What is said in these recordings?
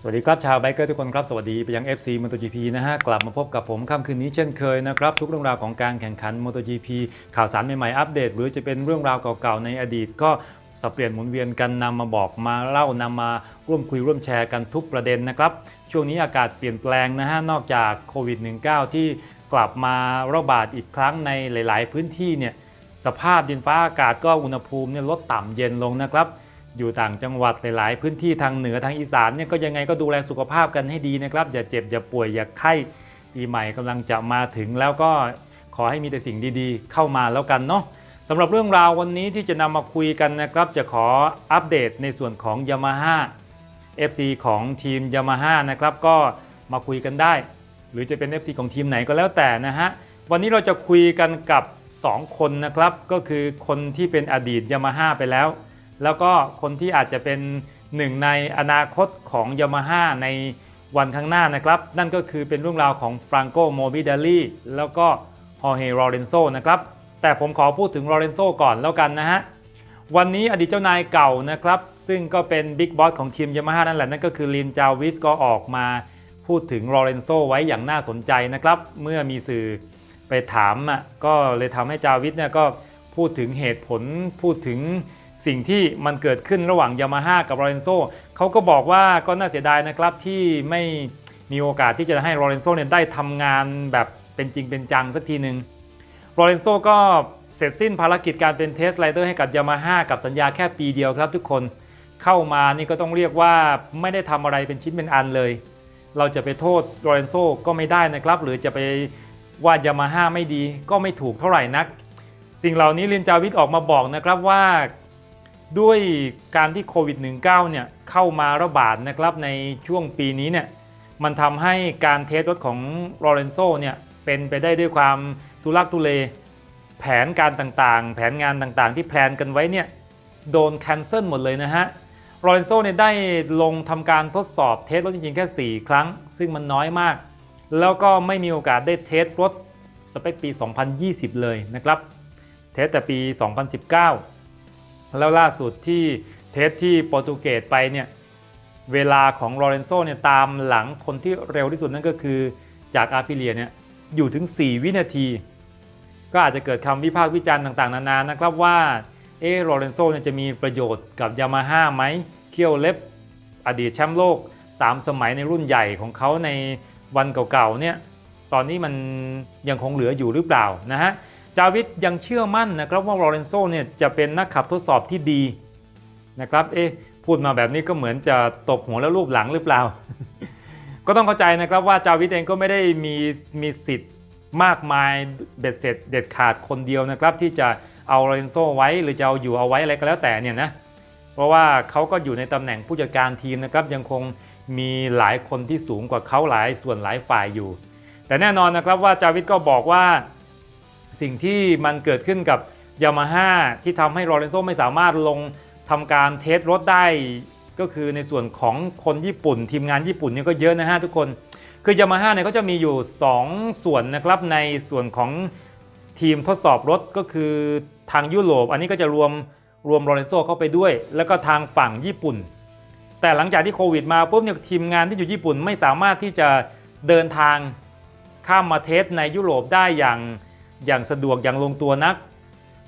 สวัสดีครับ ชาวไบเกอร์ทุกคนครับ สวัสดีไปยัง FC MotoGP นะฮะ กลับมาพบกับผมค่ำคืนนี้เช่นเคยนะครับ ทุกเรื่องราวของการแข่งขัน MotoGP ข่าวสารใหม่ๆ อัปเดต หรือจะเป็นเรื่องราวเก่าๆ ในอดีตก็สับเปลี่ยนหมุนเวียนกันนำมาบอกมาเล่านำมาร่วมคุยร่วมแชร์กันทุกประเด็นนะครับ ช่วงนี้อากาศเปลี่ยนแปลงนะฮะ นอกจากโควิด -19 ที่กลับมาระบาดอีกครั้งในหลาย ๆ พื้นที่เนี่ยสภาพดินฟ้าอากาศก็อุณหภูมิเนี่ยลดต่ำเย็นลงนะครับ อยู่ต่างจังหวัดหลายๆ พื้นที่ทางเหนือทางอีสานเนี่ยก็ยังไงก็ดูแลสุขภาพกันให้ดีนะครับ อย่าเจ็บอย่าป่วยอย่าไข้ปีใหม่กำลังจะมาถึงแล้วก็ขอให้มีแต่สิ่งดีๆ เข้ามาแล้วกันเนาะสำหรับเรื่องราววันนี้ที่จะนำมาคุยกันนะครับ จะขออัปเดตในส่วนของ Yamaha FC ของทีม Yamaha นะครับก็มาคุยกันได้ หรือจะเป็น FC ของทีมไหนก็แล้วแต่นะฮะวันนี้เราจะคุยกันกับ 2 คนนะครับ ก็คือคนที่เป็นอดีต Yamaha ไปแล้ว แล้วก็คนที่อาจจะเป็นหนึ่งในอนาคตของ Yamaha ในวันข้างหน้านะครับ นั่นก็คือเป็นเรื่องราวของฟร a งโกโมบิเดลีแล้วก็ฮอร์เฮโรเรนโซนะครับ แต่ผมขอพูดถึงโรเรนโซก่อนแล้วกันนะฮะ วันนี้อดีตเจ้านายเก่านะครับ ซึ่งก็เป็นบิ๊กบอสของทีมยามาฮ่านั่นแหละ นั่นก็คือลินจาวิสก็ออกมาพูดถึงโรเรนโซไว้อย่างน่าสนใจนะครับ เมื่อมีสื่อไปถามอะก็เลยทำให้จาวิสเนี่ยก็พูดถึงเหตุผลพูดถึง สิ่งที่มันเกิดขึ้นระหว่างยามาฮ่ากับโรเรนโซเขาก็บอกว่าก็น่าเสียดายนะครับที่ไม่มีโอกาสที่จะให้โรเรนโซเนี่ยได้ทำงานแบบเป็นจริงเป็นจังสักทีหนึ่งโรเลนโซก็เสร็จสิ้นภารกิจการเป็นเทสไ i เดอร์ให้กับยามาฮ่ากับสัญญาแค่ปีเดียวครับทุกคนเข้ามานี่ก็ต้องเรียกว่าไม่ได้ทำอะไรเป็นชิ้นเป็นอันเลย เราจะไปโทษโรเลนโซก็ไม่ได้นะครับ หรือจะไปว่ายามาฮ่าไม่ดีก็ไม่ถูกเท่าไหร่นัก สิ่งเหล่านี้ลินจาวิทออกมาบอกนะครับว่า ด้วยการที่โควิด -19 เนี่ยเข้ามาระบาดนะครับในช่วงปีนี้เนี่ยมันทำให้การเทสรถของโรเลนโซเนี่ยเป็นไปได้ด้วยความทุลักทุเล แผนการต่างๆ แผนงานต่างๆ ที่แพลนกันไว้เนี่ยโดนแคนเซิลหมดเลยนะฮะโรเลนโซเนี่ยได้ลงทำการทดสอบเทสรถจริงๆ แค่ 4 ครั้ง ซึ่งมันน้อยมาก แล้วก็ไม่มีโอกาสได้เทสรถสเปคปี 2020 เลยนะครับ เทสแต่ปี 2019 แล้วล่าสุดที่เทสที่โปรตุเกสไปเนี่ยเวลาของโรเลนโซเนี่ยตามหลังคนที่เร็วที่สุดนั่นก็คือจากอาพิเลียเนี่ยอยู่ถึง 4 วินาที ก็อาจจะเกิดคำวิพากษ์วิจารณ์ต่างๆ นานานะครับว่าเออโรเลนโซเนี่ยจะมีประโยชน์กับยามาฮ่าไหมเคียวเล็บอดีตแชมป์โลก 3 สมัยในรุ่นใหญ่ของเขาในวันเก่าๆเนี่ยตอนนี้มันยังคงเหลืออยู่หรือเปล่านะฮะ จาวิทยังเชื่อมั่นนะครับว่าโรเลนโซเนี่ยจะเป็นนักขับทดสอบที่ดีนะครับ เอ๊ะพูดมาแบบนี้ก็เหมือนจะตบหัวแล้วรูปหลังหรือเปล่า ก็ต้องเข้าใจนะครับว่าจาวิทเองก็ไม่ได้มีมีสิทธิ์มากมายเบ็ดเสร็จเด็ดขาดคนเดียวนะครับ ที่จะเอาโรเลนโซไว้หรือจะเอาอยู่เอาไว้อะไรก็แล้วแต่เนี่ยนะเพราะว่าเขาก็อยู่ในตำแหน่งผู้จัดการทีมนะครับยังคงมีหลายคนที่สูงกว่าเขาหลายส่วนหลายฝ่ายอยู่ แต่แน่นอนนะครับว่าจาวิทก็บอกว่า สิ่งที่มันเกิดขึ้นกับยามาฮ่าที่ทำให้โรเลนโซไม่สามารถลงทำการเทสรถได้ ก็คือในส่วนของคนญี่ปุ่น ทีมงานญี่ปุ่นเนี่ยก็เยอะนะฮะทุกคน คือยามาฮ่าเนี่ยเขาจะมีอยู่ 2 ส่วนนะครับในส่วนของทีมทดสอบรถก็คือทางยุโรป อันนี้ก็จะรวมรวมโรเลนโซเข้าไปด้วย แล้วก็ทางฝั่งญี่ปุ่น แต่หลังจากที่โควิดมาปุ๊บเนี่ยทีมงานที่อยู่ญี่ปุ่นไม่สามารถที่จะเดินทางข้ามมาเทสในยุโรปได้อย่าง อย่างสะดวกอย่างลงตัวนัก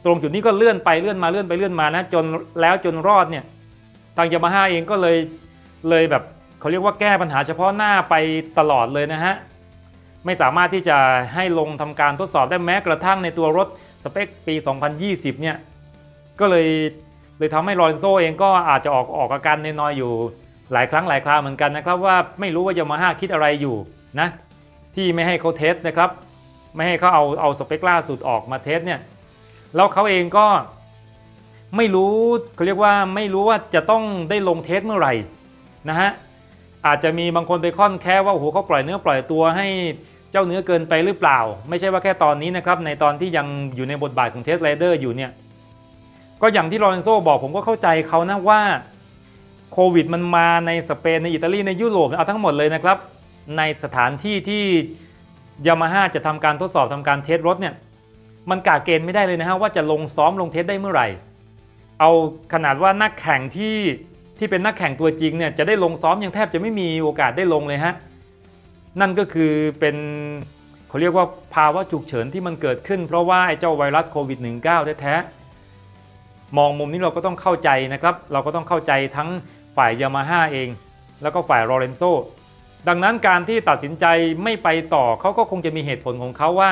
ตรงจุดนี้ก็เลื่อนไปเลื่อนมาเลื่อนไปเลื่อนมานะจนแล้วจนรอดเนี่ยทางยามาฮ่าเองก็เลยเลยแบบเขาเรียกว่าแก้ปัญหาเฉพาะหน้าไปตลอดเลยนะฮะไม่สามารถที่จะให้ลงทำการทดสอบได้แม้กระทั่งในตัวรถสเปคปี 2020 เนี่ยก็เลยเลยทำให้ลอเรนโซเองก็อาจจะออกออกอาการนน้อยอยู่หลายครั้งหลายคราวเหมือนกันนะครับว่าไม่รู้ว่ายามาฮ่าคิดอะไรอยู่นะที่ไม่ให้เขาเทสนะครับ ไม่ให้เขาเอาเอาสเปคล่าสุดออกมาเทสเนี่ยแล้วเขาเองก็ไม่รู้เขาเรียกว่าไม่รู้ว่าจะต้องได้ลงเทสเมื่อไหร่นะฮะอาจจะมีบางคนไปค่อนแค่ว่าโอ้โหเขาปล่อยเนื้อปล่อยตัวให้เจ้าเนื้อเกินไปหรือเปล่า ไม่ใช่ว่าแค่ตอนนี้นะครับในตอนที่ยังอยู่ในบทบาทของเทสไรเดอร์อยู่เนี่ยก็อย่างที่ลอเรนโซบอกผมก็เข้าใจเขานะว่าโควิดมันมาในสเปนในอิตาลีในยุโรปเอาทั้งหมดเลยนะครับ ในสถานที่ที่ ยามาฮ่าจะทำการทดสอบทำการเทสรถเนี่ยมันกาเกณฑ์ไม่ได้เลยนะฮะว่าจะลงซ้อมลงเทสได้เมื่อไหร่ เอาขนาดว่านักแข่งที่ทที่เป็นนักแข่งตัวจริงเนี่ยจะได้ลงซ้อมยังแทบจะไม่มีโอกาสได้ลงเลยฮะนั่นก็คือเป็นเขาเรียกว่าภาวะฉุกเฉินที่มันเกิดขึ้น เพราะว่าไอ้เจ้าไวรัสโควิด -19 แท้ๆมองมุมนี้เราก็ต้องเข้าใจนะครับ เราก็ต้องเข้าใจทั้งฝ่ายยามาฮ่าเอง แล้วก็ฝ่ายโรเลนโซ ดังนั้นการที่ตัดสินใจไม่ไปต่อเขาก็คงจะมีเหตุผลของเขาว่า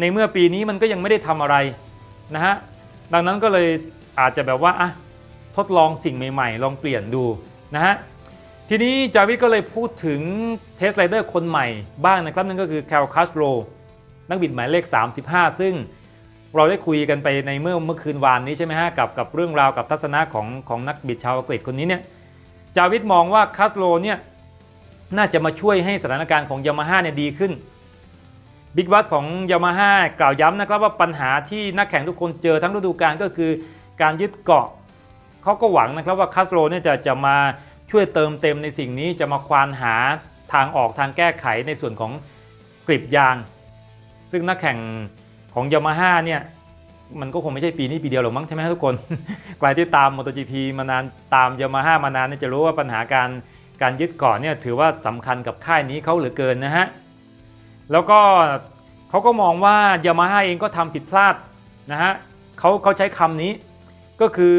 ในเมื่อปีนี้มันก็ยังไม่ได้ทำอะไรนะฮะดังนั้นก็เลยอาจจะแบบว่าอะทดลองสิ่งใหม่ๆ ลองเปลี่ยนดูนะฮะทีนี้จาวิดก็เลยพูดถึงเทสไรเดอร์คนใหม่บ้างนะครับนั่นก็คือแคลคาสโรนักบิดหมายเลข 35 ซึ่งเราได้คุยกันไปในเมื่อเมื่อคืนวานนี้ใช่ไหมฮะกับกับเรื่องราวกับทัศนะของของนักบิดชาวอังกฤษคนนี้เนี่ยจาวิดมองว่าคาสโรเนี่ย น่าจะมาช่วยให้สถานการณ์ของยามาฮ่าเนี่ยดีขึ้นบิ๊กบัสของยามาฮ่ากล่าวย้ำนะครับว่าปัญหาที่นักแข่งทุกคนเจอทั้งฤดูกาลก็คือการยึดเกาะเขาก็หวังนะครับว่าคาสโรเนี่ยจะจะมาช่วยเติมเต็มในสิ่งนี้จะมาควานหาทางออกทางแก้ไขในส่วนของกริบยาง ซึ่งนักแข่งของยามาฮ่าเนี่ยมันก็คงไม่ใช่ปีนี้ปีเดียวหรอกมั้งใช่ไหมทุกคนใครที่ตาม MotoGP มานานตามยามาฮ่ามานานเนี่ยจะรู้ว่าปัญหาการ การยึดเกาะเนี่ยถือว่าสำคัญกับค่ายนี้เขาเหลือเกินนะฮะ แล้วก็เขาก็มองว่ายามาฮ่าเองก็ทำผิดพลาดนะฮะเขาเขาใช้คำนี้ก็คือ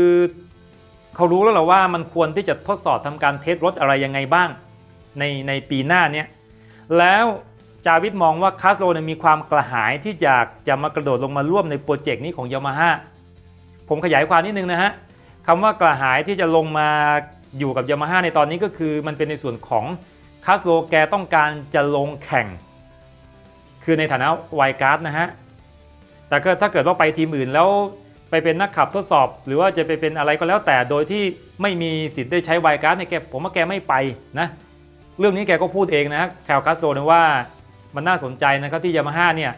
เขารู้แล้วหละว่ามันควรที่จะทดสอบทำการเทสรถอะไรยังไงบ้างในในปีหน้าเนี้ยแล้วจาวิดมองว่าคาสโรเนี่ยมีความกระหายที่อยากจะมากระโดดลงมาร่วมในโปรเจกต์นี้ของยามาฮ่าผมขยายความนิดนึงนะฮะคำว่ากระหายที่จะลงมา อยู่กับยามาฮ่าในตอนนี้ก็คือมันเป็นในส่วนของคาสโรแกต้องการจะลงแข่ง คือในฐานะไวการ์ดนะฮะ แต่ก็ถ้าเกิดว่าไปทีมอื่นแล้วไปเป็นนักขับทดสอบ หรือว่าจะไปเป็นอะไรก็แล้วแต่โดยที่ไม่มีสิทธิ์ได้ใช้ไวการ์ดเนี่ยแกผมว่าแกไม่ไปนะเรื่องนี้แกก็พูดเองนะแคลคาสโตนะว่ามันน่าสนใจนะครับที่ยามาฮ่าเนี่ย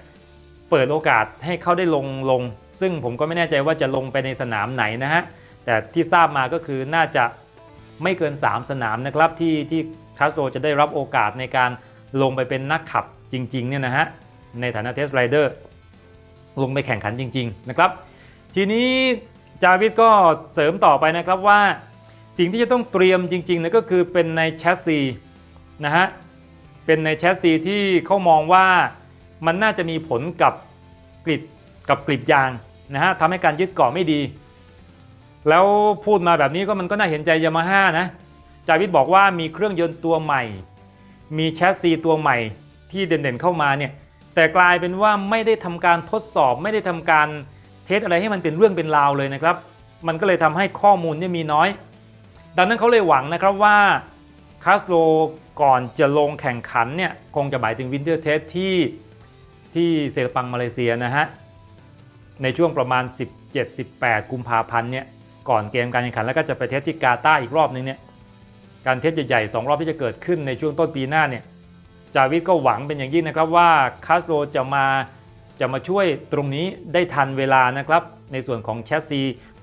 เปิดโอกาสให้เขาได้ลงลง ซึ่งผมก็ไม่แน่ใจว่าจะลงไปในสนามไหนนะฮะแต่ที่ทราบมาก็คือน่าจะ ไม่เกิน 3 สนามนะครับที่ที่คาสโตรจะได้รับโอกาสในการลงไปเป็นนักขับจริงๆเนี่ยนะฮะในฐานะเทสไรเดอร์ลงไปแข่งขันจริงๆนะครับทีนี้จาวิดก็เสริมต่อไปนะครับว่า สิ่งที่จะต้องเตรียมจริงๆนะก็คือเป็นในแชสซีนะฮะเป็นในแชสซีที่เขามองว่ามันน่าจะมีผลกับกริดกับกริบยางนะฮะทำให้การยึดเกาะไม่ดี แล้วพูดมาแบบนี้ก็มันก็น่าเห็นใจยามาฮ่านะ จาวิดบอกว่ามีเครื่องยนต์ตัวใหม่ มีแชสซีตัวใหม่ที่เด่นๆเข้ามาเนี่ย แต่กลายเป็นว่าไม่ได้ทำการทดสอบ ไม่ได้ทำการเทสอะไรให้มันเป็นเรื่องเป็นราวเลยนะครับ มันก็เลยทำให้ข้อมูลเนี่ยมีน้อย ดังนั้นเขาเลยหวังนะครับว่าคาสโลก่อนจะลงแข่งขันเนี่ยคงจะหมายถึงวินเทอร์เทสที่ที่เซลปังมาเลเซียนะฮะ ในช่วงประมาณ 17-18 กุมภาพันธ์เนี่ย ก่อนเกมการแข่งขันแล้วก็จะไปเทสที่กาตาร์อีกรอบนึงเนี่ยการเทสใหญ่ๆสองรอบที่จะเกิดขึ้นในช่วงต้นปีหน้าเนี่ยจาวิดก็หวังเป็นอย่างยิ่งนะครับว่าคาสโลจะมาจะมาช่วยตรงนี้ได้ทันเวลานะครับ ในส่วนของแชสซี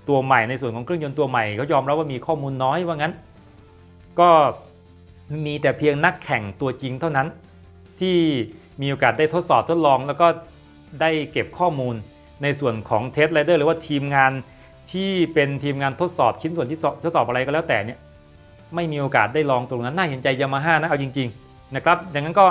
ตัวใหม่ในส่วนของเครื่องยนต์ตัวใหม่เขายอมรับว่ามีข้อมูลน้อยว่างั้น ก็มีแต่เพียงนักแข่งตัวจริงเท่านั้น ที่มีโอกาสได้ทดสอบทดลอง แล้วก็ได้เก็บข้อมูลในส่วนของเทสไรเดอร์หรือว่าทีมงาน ที่เป็นทีมงานทดสอบชิ้นส่วนที่ทดสอบอะไรก็แล้วแต่เนี่ยไม่มีโอกาสได้ลองตรงนั้นน่าเห็นใจยามาฮ่านะเอาจริงๆนะครับดังนั้นก็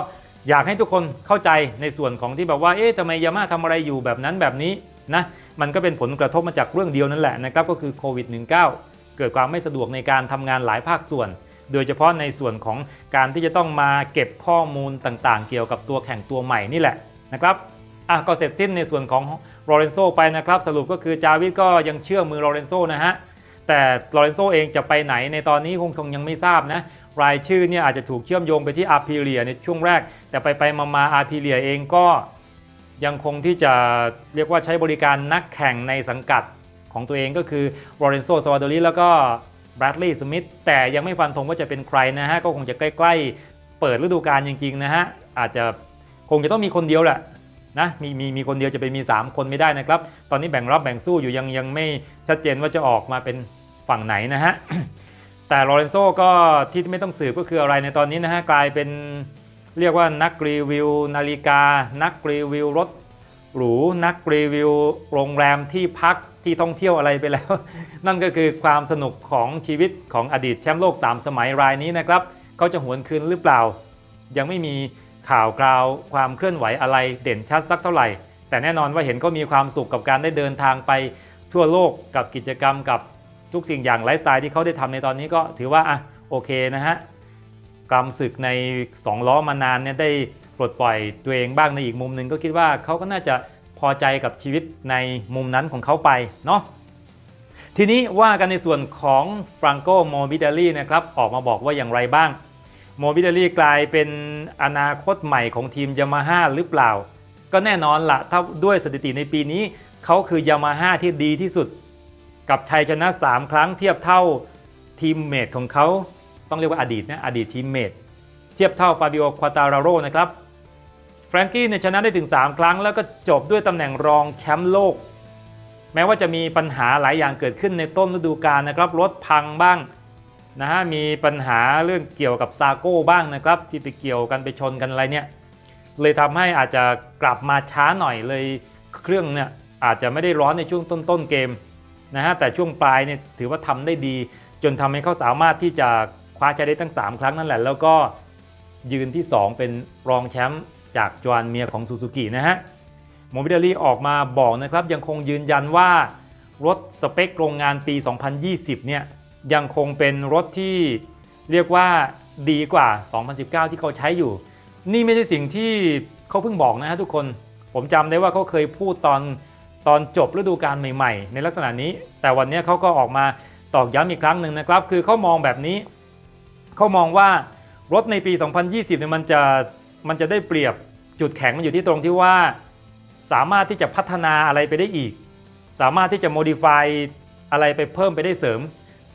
อยากให้ทุกคนเข้าใจในส่วนของที่แบบว่าเอ๊ะทำไมยามาทำอะไรอยู่แบบนั้นแบบนี้นะมันก็เป็นผลกระทบมาจากเรื่องเดียวนั่นแหละนะครับก็คือโควิด -19 เกิดความไม่สะดวกในการทำงานหลายภาคส่วน โดยเฉพาะในส่วนของการที่จะต้องมาเก็บข้อมูลต่างๆ เกี่ยวกับตัวแข่งตัวใหม่นี่แหละนะครับ อะก็เสร็จสิ้นในส่วนของโรเลนโซไปนะครับ สรุปก็คือจาวิดก็ยังเชื่อมือโรเลนโซนะฮะแต่โรเลนโซเองจะไปไหนในตอนนี้คงคงยังไม่ทราบนะรายชื่อเนี่ยอาจจะถูกเชื่อมโยงไปที่อาร์พิเลียในช่วงแรก แต่ไปไปมามาอาร์พิเลียเองก็ยังคงที่จะเรียกว่าใช้บริการนักแข่งในสังกัดของตัวเองก็คือโรเลนโซสวาโดลีแล้วก็แบรดลีย์สมิธแต่ยังไม่ฟันธงว่าจะเป็นใครนะฮะ ก็คงจะใกล้ ๆ เปิดฤดูกาลจริง ๆ นะฮะ อาจจะคงจะต้องมีคนเดียวแหละ นะมีมีมีคนเดียวจะไปมี 3 คนไม่ได้นะครับ ตอนนี้แบ่งรับแบ่งสู้อยู่ยังยังไม่ชัดเจนว่าจะออกมาเป็นฝั่งไหนนะฮะแต่โรเลนโซก็ที่ไม่ต้องสืบก็คืออะไรในตอนนี้นะฮะกลายเป็นเรียกว่านักรีวิว นาฬิกา นักรีวิวรถหรูนักรีวิวโรงแรมที่พักที่ท่องเที่ยวอะไรไปแล้ว นั่นก็คือความสนุกของชีวิตของอดีตแชมป์โลก 3 สมัยรายนี้นะครับเขาจะหวนคืนหรือเปล่า ยังไม่มี ข่าวกราวความเคลื่อนไหวอะไรเด่นชัดสักเท่าไหร่ แต่แน่นอนว่าเห็นก็มีความสุขกับการได้เดินทางไปทั่วโลกกับกิจกรรมกับทุกสิ่งอย่างไลฟ์สไตล์ที่เขาได้ทำในตอนนี้ก็ถือว่าอะโอเคนะฮะกรรมศึกใน 2 ล้อมานานเนี่ยได้ปลดปล่อยตัวเองบ้างในอีกมุมหนึ่งก็คิดว่าเขาก็น่าจะพอใจกับชีวิตในมุมนั้นของเขาไปเนาะทีนี้ว่ากันในส่วนของฟรังโกโมบิเดลี่นะครับออกมาบอกว่าอย่างไรบ้าง โมบิเดลีกลายเป็นอนาคตใหม่ของทีมยามาฮ่าหรือเปล่า ก็แน่นอนละถ้าด้วยสถิติในปีนี้ เขาคือยามาฮ่าที่ดีที่สุด กับชัยชนะ 3 ครั้งเทียบเท่าทีมเมทของเขา ต้องเรียกว่าอดีตนะอดีตทีมเมทเทียบเท่าฟาบิโอควาตาราโรนะครับแฟรงกี้เนี่ยชนะได้ถึง 3 ครั้ง แล้วก็จบด้วยตำแหน่งรองแชมป์โลก แม้ว่าจะมีปัญหาหลายอย่างเกิดขึ้นในต้นฤดูกาลนะครับรถพังบ้าง นะฮะมีปัญหาเรื่องเกี่ยวกับซาโก้บ้างนะครับ ที่ไปเกี่ยวกันไปชนกันอะไรเนี่ยเลยทำให้อาจจะกลับมาช้าหน่อยเลยเครื่องเนี่ยอาจจะไม่ได้ร้อนในช่วงต้นๆเกมนะฮะแต่ช่วงปลายเนี่ยถือว่าทำได้ดี จนทำให้เขาสามารถที่จะคว้าชัยได้ทั้ง 3 ครั้งนั่นแหละ แล้วก็ยืนที่ 2 เป็นรองแชมป์จากจวนเมียของซูซูกินะฮะโมบิเดลี่ออกมาบอกนะครับยังคงยืนยันว่ารถสเปคโรงงานปี 2020 เนี่ย ยังคงเป็นรถที่เรียกว่าดีกว่า 2019 ที่เขาใช้อยู่ นี่ไม่ใช่สิ่งที่เขาเพิ่งบอกนะฮะทุกคน ผมจำได้ว่าเขาเคยพูดตอนตอนจบฤดูกาลใหม่ๆ ในลักษณะนี้ แต่วันนี้เขาก็ออกมาตอกย้ำอีกครั้งหนึ่งนะครับ คือเขามองแบบนี้ เขามองว่ารถในปี 2020 เนี่ยมันจะมันจะได้เปรียบจุดแข็งมันอยู่ที่ตรงที่ว่า สามารถที่จะพัฒนาอะไรไปได้อีก สามารถที่จะ modify อะไรไปเพิ่มไปได้เสริม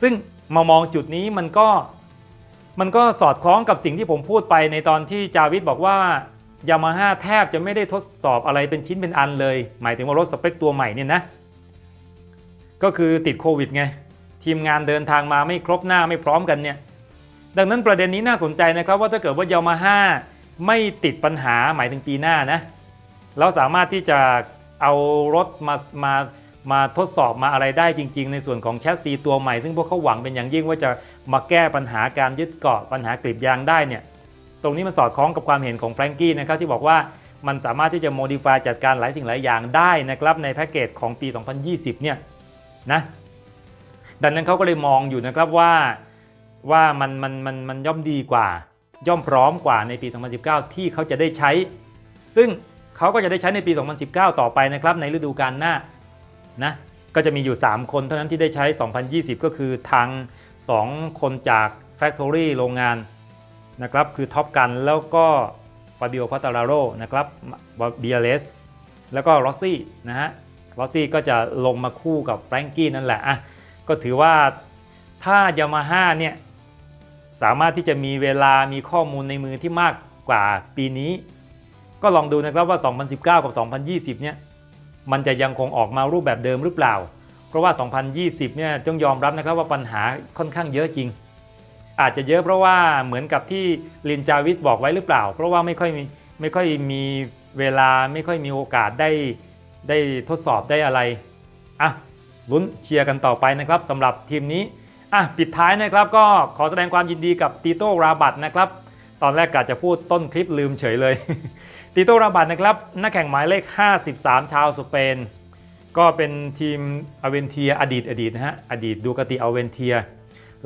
ซึ่งมามองจุดนี้มันก็มันก็สอดคล้องกับสิ่งที่ผมพูดไปในตอนที่จาวิทบอกว่ายามาฮ่าแทบจะไม่ได้ทดสอบอะไรเป็นชิ้นเป็นอันเลย หมายถึงว่ารถสเปคตัวใหม่เนี่ยนะ ก็คือติดโควิดไง ทีมงานเดินทางมาไม่ครบหน้าไม่พร้อมกันเนี่ย ดังนั้นประเด็นนี้น่าสนใจนะครับว่าถ้าเกิดว่ายามาฮ่าไม่ติดปัญหาหมายถึงปีหน้านะเราสามารถที่จะเอารถมามา มาทดสอบมาอะไรได้จริง ๆ ในส่วนของแชสซีตัวใหม่ ซึ่งพวกเขาหวังเป็นอย่างยิ่งว่าจะมาแก้ปัญหาการยึดเกาะปัญหากลีบยางได้เนี่ยตรงนี้มันสอดคล้องกับความเห็นของแฟรงกี้นะครับที่บอกว่ามันสามารถที่จะโมดิฟายจัดการหลายสิ่งหลายอย่างได้นะครับในแพ็กเกจของปี 2020 เนี่ยนะดังนั้นเขาก็เลยมองอยู่นะครับว่าว่ามันมันมันมันย่อมดีกว่า ย่อมพร้อมกว่าในปี 2019 ที่เขาจะได้ใช้ ซึ่งเขาก็จะได้ใช้ในปี 2019 ต่อไปนะครับในฤดูกาลหน้า นะก็จะมีอยู่ 3 คนเท่านั้นที่ได้ใช้ 2020 ก็คือทาง 2 คนจาก Factory โรงงานนะครับคือท็อปกันแล้วก็ฟาบิโอพัตาราโรนะครับเบียเลสแล้วก็รอสซี่นะฮะรอสซี่ก็จะลงมาคู่กับแฟรงกี้นั่นแหละอะก็ถือว่าถ้ายามาฮ่าเนี่ยสามารถที่จะมีเวลามีข้อมูลในมือที่มากกว่าปีนี้ ก็ลองดูนะครับว่า 2019 กับ 2020 เนี่ย มันจะยังคงออกมารูปแบบเดิมหรือเปล่า เพราะว่า 2020 เนี่ยต้องยอมรับนะครับว่าปัญหาค่อนข้างเยอะจริง อาจจะเยอะเพราะว่าเหมือนกับที่ลินจาวิสบอกไว้หรือเปล่า เพราะว่าไม่ค่อยมีไม่ค่อยมีเวลาไม่ค่อยมีโอกาสได้ได้ทดสอบได้อะไรอะลุ้นเชียร์กันต่อไปนะครับสำหรับทีมนี้อะปิดท้ายนะครับก็ขอแสดงความยินดีกับติโต้ราบัตนะครับ ตอนแรกกะจะพูดต้นคลิปลืมเฉยเลย ติโตราบัตนะครับนักแข่งหมายเลข 53 ชาวสเปน ก็เป็นทีมอเวนเทียอดีตอดีตนะฮะอดีตดูกติอเวนเทีย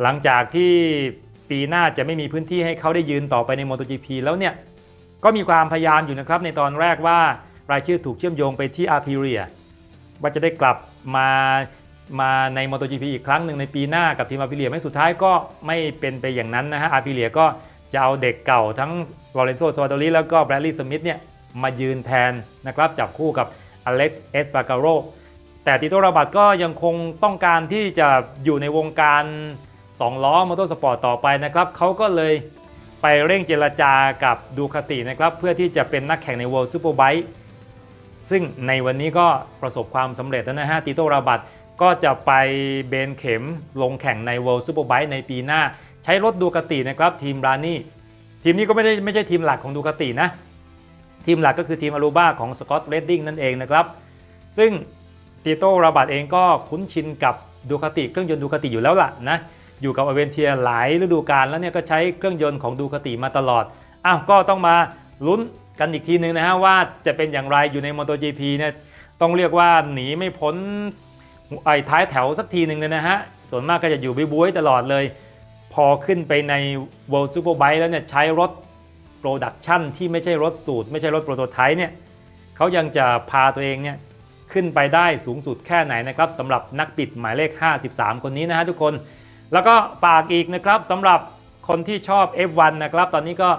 หลังจากที่ปีหน้าจะไม่มีพื้นที่ให้เขาได้ยืนต่อไปใน MotoGP แล้วเนี่ยก็มีความพยายามอยู่นะครับในตอนแรกว่ารายชื่อถูกเชื่อมโยงไปที่อาร์พิเรียว่าจะได้กลับมามาใน MotoGP อีกครั้งหนึ่งในปีหน้ากับทีมอาร์พิเรียไม่สุดท้ายก็ไม่เป็นไปอย่างนั้นนะฮะอาร์พิเรียก็ จะเอาเด็กเก่าทั้งลอเรนโซสวาโตลีแล้วก็แบรดลีย์สมิธเนี่ยมายืนแทนนะครับจับคู่กับอเล็กซ์เอสปาการโรแต่ติโตราบัตก็ยังคงต้องการที่จะอยู่ในวงการ2ล้อมอเตอร์สปอร์ตต่อไปนะครับเขาก็เลยไปเร่งเจรจากับดูคาตินะครับเพื่อที่จะเป็นนักแข่งใน World Superbike ซึ่งในวันนี้ก็ประสบความสำเร็จแล้วนะฮะติโตราบัตก็จะไปเบนเข็มลงแข่งใน World Superbike ในปีหน้า ใช้รถดูคาตินะครับทีมรานี่ทีมนี้ก็ไม่ได้ไม่ใช่ทีมหลักของดูคาตินะ ทีมหลักก็คือทีมอารูบาของสกอตเรดดิ้งนั่นเองนะครับ ซึ่งปีโต้ราบัตเองก็คุ้นชินกับดูคาติเครื่องยนต์ดูคาติอยู่แล้วล่ะนะอยู่กับอเวนเทียหลายฤดูกาลแล้วเนี่ยก็ใช้เครื่องยนต์ของดูคาติมาตลอดอ้าวก็ต้องมาลุ้นกันอีกทีนึงนะฮะว่าจะเป็นอย่างไรอยู่ใน MotoGP เนี่ยต้องเรียกว่าหนีไม่พ้นไอ้ท้ายแถวสักทีหนึ่งเลยนะฮะส่วนมากก็จะอยู่บ๊วยตลอดเลย พอขึ้นไปใน World Superbike แล้วเนี่ยใช้รถโปรดักชันที่ไม่ใช่รถสูตร ไม่ใช่รถโปรโตไทป์เนี่ยเขายังจะพาตัวเองเนี่ยขึ้นไปได้สูงสุดแค่ไหนนะครับสำหรับนักบิดหมายเลข 53 คนนี้นะฮะทุกคน แล้วก็ฝากอีกนะครับสำหรับคนที่ชอบ F1 นะครับ ตอนนี้ก็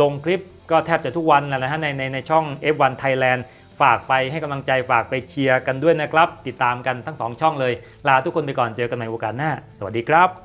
ลงคลิปก็แทบจะทุกวันแล้วนะฮะในในในช่อง F1 Thailand ฝากไปให้กำลังใจฝากไปเชียร์กันด้วยนะครับ ติดตามกันทั้ง 2 ช่องเลย ลาทุกคนไปก่อนเจอกันใหม่โอกาสหน้า สวัสดีครับ「